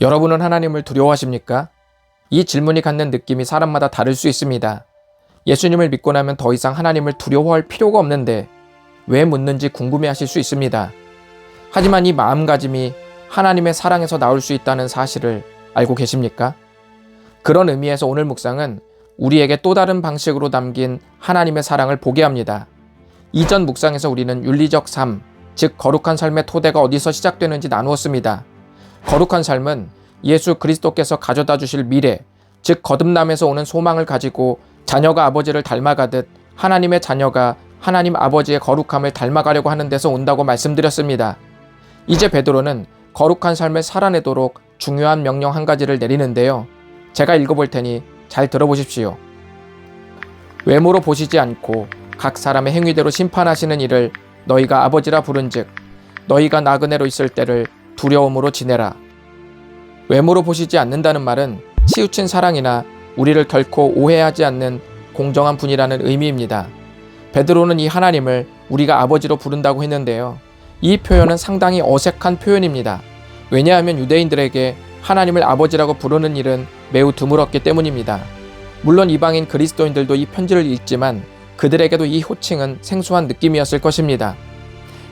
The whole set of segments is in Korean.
여러분은 하나님을 두려워하십니까? 이 질문이 갖는 느낌이 사람마다 다를 수 있습니다. 예수님을 믿고 나면 더 이상 하나님을 두려워할 필요가 없는데 왜 묻는지 궁금해 하실 수 있습니다. 하지만 이 마음가짐이 하나님의 사랑에서 나올 수 있다는 사실을 알고 계십니까? 그런 의미에서 오늘 묵상은 우리에게 또 다른 방식으로 담긴 하나님의 사랑을 보게 합니다. 이전 묵상에서 우리는 윤리적 삶, 즉 거룩한 삶의 토대가 어디서 시작되는지 나누었습니다. 거룩한 삶은 예수 그리스도께서 가져다 주실 미래, 즉 거듭남에서 오는 소망을 가지고 자녀가 아버지를 닮아가듯 하나님의 자녀가 하나님 아버지의 거룩함을 닮아가려고 하는 데서 온다고 말씀드렸습니다. 이제 베드로는 거룩한 삶을 살아내도록 중요한 명령 한 가지를 내리는데요. 제가 읽어볼 테니 잘 들어보십시오. 외모로 보시지 않고 각 사람의 행위대로 심판하시는 이를 너희가 아버지라 부른즉 너희가 나그네로 있을 때를 두려움으로 지내라. 외모로 보시지 않는다는 말은 치우친 사랑이나 우리를 결코 오해하지 않는 공정한 분이라는 의미입니다. 베드로는 이 하나님을 우리가 아버지로 부른다고 했는데요. 이 표현은 상당히 어색한 표현입니다. 왜냐하면 유대인들에게 하나님을 아버지라고 부르는 일은 매우 드물었기 때문입니다. 물론 이방인 그리스도인들도 이 편지를 읽지만 그들에게도 이 호칭은 생소한 느낌이었을 것입니다.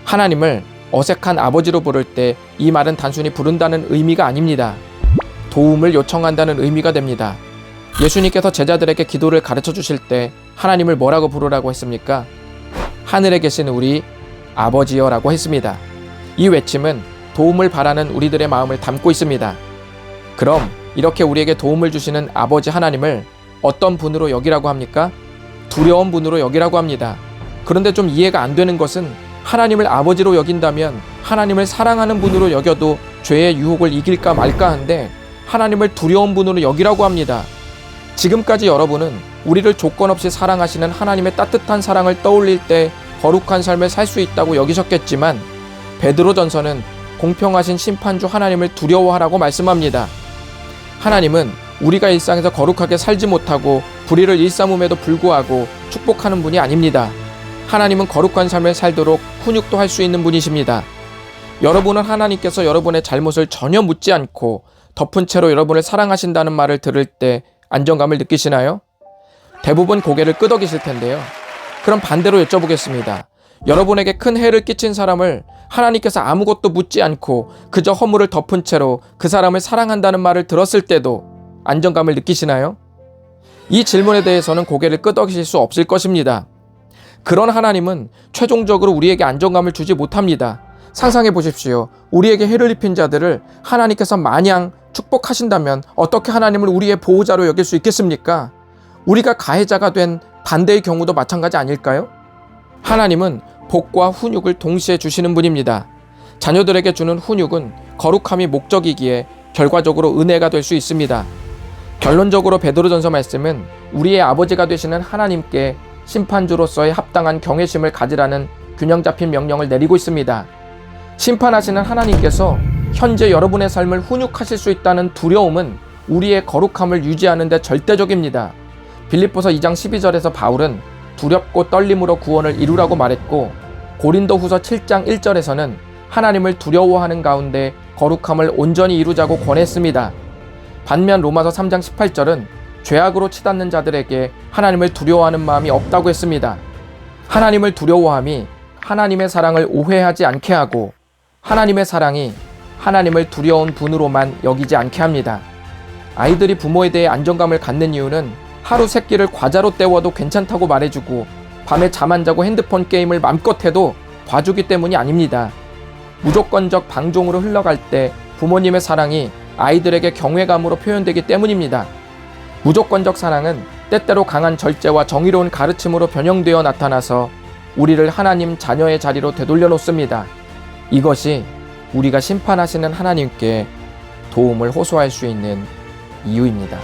하나님을 어색한 아버지로 부를 때 이 말은 단순히 부른다는 의미가 아닙니다. 도움을 요청한다는 의미가 됩니다. 예수님께서 제자들에게 기도를 가르쳐 주실 때 하나님을 뭐라고 부르라고 했습니까? 하늘에 계신 우리 아버지여라고 했습니다. 이 외침은 도움을 바라는 우리들의 마음을 담고 있습니다. 그럼 이렇게 우리에게 도움을 주시는 아버지 하나님을 어떤 분으로 여기라고 합니까? 두려운 분으로 여기라고 합니다. 그런데 좀 이해가 안 되는 것은 하나님을 아버지로 여긴다면 하나님을 사랑하는 분으로 여겨도 죄의 유혹을 이길까 말까 한데 하나님을 두려운 분으로 여기라고 합니다. 지금까지 여러분은 우리를 조건 없이 사랑하시는 하나님의 따뜻한 사랑을 떠올릴 때 거룩한 삶을 살 수 있다고 여기셨겠지만 베드로전서는 공평하신 심판주 하나님을 두려워하라고 말씀합니다. 하나님은 우리가 일상에서 거룩하게 살지 못하고 불의를 일삼음에도 불구하고 축복하는 분이 아닙니다. 하나님은 거룩한 삶을 살도록 훈육도 할 수 있는 분이십니다. 여러분은 하나님께서 여러분의 잘못을 전혀 묻지 않고 덮은 채로 여러분을 사랑하신다는 말을 들을 때 안정감을 느끼시나요? 대부분 고개를 끄덕이실 텐데요. 그럼 반대로 여쭤보겠습니다. 여러분에게 큰 해를 끼친 사람을 하나님께서 아무것도 묻지 않고 그저 허물을 덮은 채로 그 사람을 사랑한다는 말을 들었을 때도 안정감을 느끼시나요? 이 질문에 대해서는 고개를 끄덕이실 수 없을 것입니다. 그런 하나님은 최종적으로 우리에게 안정감을 주지 못합니다. 상상해 보십시오. 우리에게 해를 입힌 자들을 하나님께서 마냥 축복하신다면 어떻게 하나님을 우리의 보호자로 여길 수 있겠습니까? 우리가 가해자가 된 반대의 경우도 마찬가지 아닐까요? 하나님은 복과 훈육을 동시에 주시는 분입니다. 자녀들에게 주는 훈육은 거룩함이 목적이기에 결과적으로 은혜가 될 수 있습니다. 결론적으로 베드로전서 말씀은 우리의 아버지가 되시는 하나님께 심판주로서의 합당한 경외심을 가지라는 균형 잡힌 명령을 내리고 있습니다. 심판하시는 하나님께서 현재 여러분의 삶을 훈육하실 수 있다는 두려움은 우리의 거룩함을 유지하는 데 절대적입니다. 빌립보서 2장 12절에서 바울은 두렵고 떨림으로 구원을 이루라고 말했고 고린도후서 7장 1절에서는 하나님을 두려워하는 가운데 거룩함을 온전히 이루자고 권했습니다. 반면 로마서 3장 18절은 죄악으로 치닫는 자들에게 하나님을 두려워하는 마음이 없다고 했습니다. 하나님을 두려워함이 하나님의 사랑을 오해하지 않게 하고 하나님의 사랑이 하나님을 두려운 분으로만 여기지 않게 합니다. 아이들이 부모에 대해 안정감을 갖는 이유는 하루 세 끼를 과자로 때워도 괜찮다고 말해주고 밤에 잠 안 자고 핸드폰 게임을 맘껏 해도 봐주기 때문이 아닙니다. 무조건적 방종으로 흘러갈 때 부모님의 사랑이 아이들에게 경외감으로 표현되기 때문입니다. 무조건적 사랑은 때때로 강한 절제와 정의로운 가르침으로 변형되어 나타나서 우리를 하나님 자녀의 자리로 되돌려 놓습니다. 이것이 우리가 심판하시는 하나님께 도움을 호소할 수 있는 이유입니다.